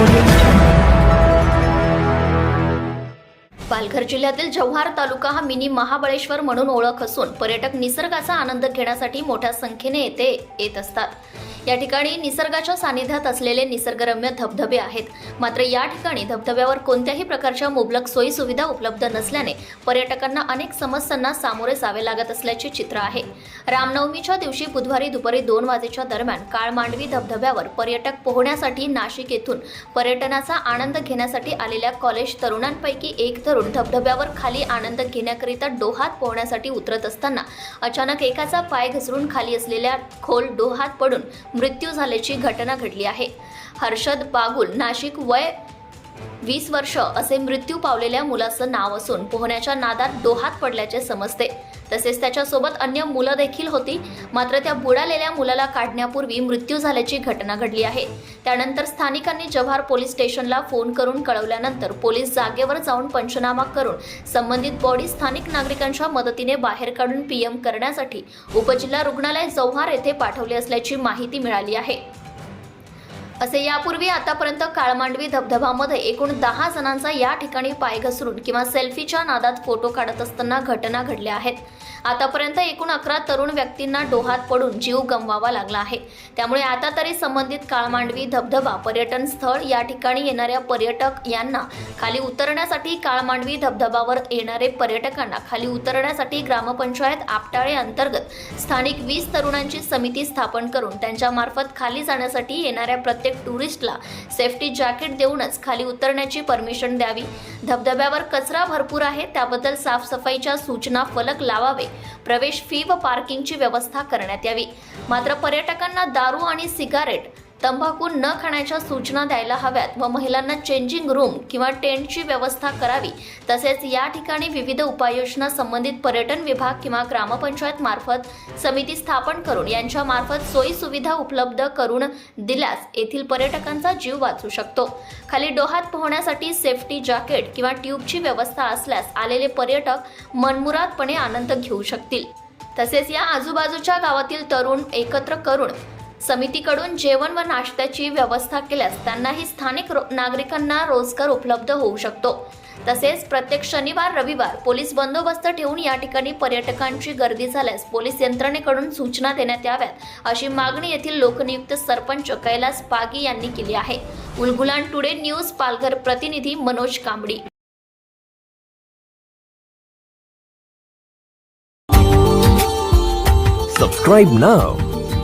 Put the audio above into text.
audio. Palghar जिल्ह्यातील जव्हार तालुका हा mini Mahabaleshwar म्हणून ओळख असून पर्यटक निसर्गाचा आनंद घेण्यासाठी मोठ्या संख्येने येथे येत असतात. या ठिकाणी निसर्गाच्या सानिध्यात असलेले निसर्गरम्य धबधबे आहेत. मात्र या ठिकाणी धबधब्यावर कोणत्याही प्रकारच्या मुबलक सोयी सुविधा उपलब्ध नसल्याने पर्यटकांना अनेक समस्यांना सामोरे जावे लागत असल्याचे चित्र आहे. रामनवमीच्या दिवशी बुधवारी दुपारी दोन वाजेच्या दरम्यान काळमांडवी धबधब्यावर पर्यटक पोहण्यासाठी नाशिक येथून पर्यटनाचा आनंद घेण्यासाठी आलेल्या कॉलेज तरुणांपैकी एक तरुण धबधब्यावर खाली आनंद घेण्याकरिता डोहात पोहण्यासाठी उतरत असताना अचानक एकाचा पाय घसरून खाली असलेल्या खोल डोहात पडून मृत्यू झाल्याची घटना घडली आहे. हर्षद बागुल नाशिक वय वीस वर्ष असे मृत्यू पावलेल्या मुलाचं नाव असून पोहण्याच्या नादात डोहात पडल्याचे समजते. तसेच त्याच्यासोबत अन्य मुलं देखील होती. मात्र त्या बुडालेल्या मुलाला काढण्यापूर्वी मृत्यू झाल्याची घटना घडली आहे. त्यानंतर स्थानिकांनी जव्हार पोलीस स्टेशनला फोन करून कळवल्यानंतर पोलीस जागेवर जाऊन पंचनामा करून संबंधित बॉडी स्थानिक नागरिकांच्या मदतीने बाहेर काढून पीएम करण्यासाठी उपजिल्हा रुग्णालय जव्हार येथे पाठवले असल्याची माहिती मिळाली आहे. असे यापूर्वी आतापर्यंत काळमांडवी धबधबामध्ये एकूण दहा जणांचा या ठिकाणी पाय घसरून किंवा सेल्फीच्या नादात फोटो काढत असताना घटना घडल्या आहेत. आतापर्यंत एकूण अकरा तरुण व्यक्तींना डोहात पडून जीव गमवावा लागला आहे. त्यामुळे आता तरी संबंधित काळमांडवी धबधबा पर्यटन स्थळ या ठिकाणी येणाऱ्या पर्यटक यांना खाली उतरण्यासाठी काळमांडवी धबधबावर येणारे पर्यटकांना खाली उतरण्यासाठी ग्रामपंचायत आपटाळे अंतर्गत स्थानिक वीस तरुणांची समिती स्थापन करून त्यांच्यामार्फत खाली जाण्यासाठी येणाऱ्या प्रत्येक प्रत्येक टुरिस्टला सेफ्टी जॅकेट देऊनच खाली उतरण्याची परमिशन द्यावी. धबधब्यावर कचरा भरपूर आहे त्याबद्दल साफसफाईच्या सूचना फलक लावावे. प्रवेश फी व पार्किंगची व्यवस्था करण्यात यावी. मात्र पर्यटकांना दारू आणि सिगारेट तंबाखू न खाण्याच्या सूचना द्यायला हव्यात व महिलांना चेंजिंग रूम किंवा टेंटची व्यवस्था करावी. तसेच या ठिकाणी विविध उपाययोजना संबंधित पर्यटन विभाग किंवा ग्रामपंचायत मार्फत समिती स्थापन करून यांच्या मार्फत सोयी सुविधा उपलब्ध करून दिल्यास येथील पर्यटकांचा जीव वाचू शकतो. खाली डोहात पोहण्यासाठी सेफ्टी जॅकेट किंवा ट्यूबची व्यवस्था असल्यास आलेले पर्यटक मनमुरादपणे आनंद घेऊ शकतील. तसेच या आजूबाजूच्या गावातील तरुण एकत्र करून समितीकडून जेवण व नाश्त्याची व्यवस्था केल्यास त्यांनाही स्थानिक रो- नागरिकांना रोजगार उपलब्ध होऊ शकतो. तसेच प्रत्येक शनिवार रविवार पोलीस बंदोबस्त ठेवून या ठिकाणी पर्यटकांची गर्दी झाल्यास पोलीस यंत्रणेकडून सूचना देण्यात याव्यात अशी मागणी येथील लोकनियुक्त सरपंच कैलास पागी यांनी केली आहे. उलगुलान टुडे न्यूज पालघर प्रतिनिधी मनोज कांबडी. Subscribe now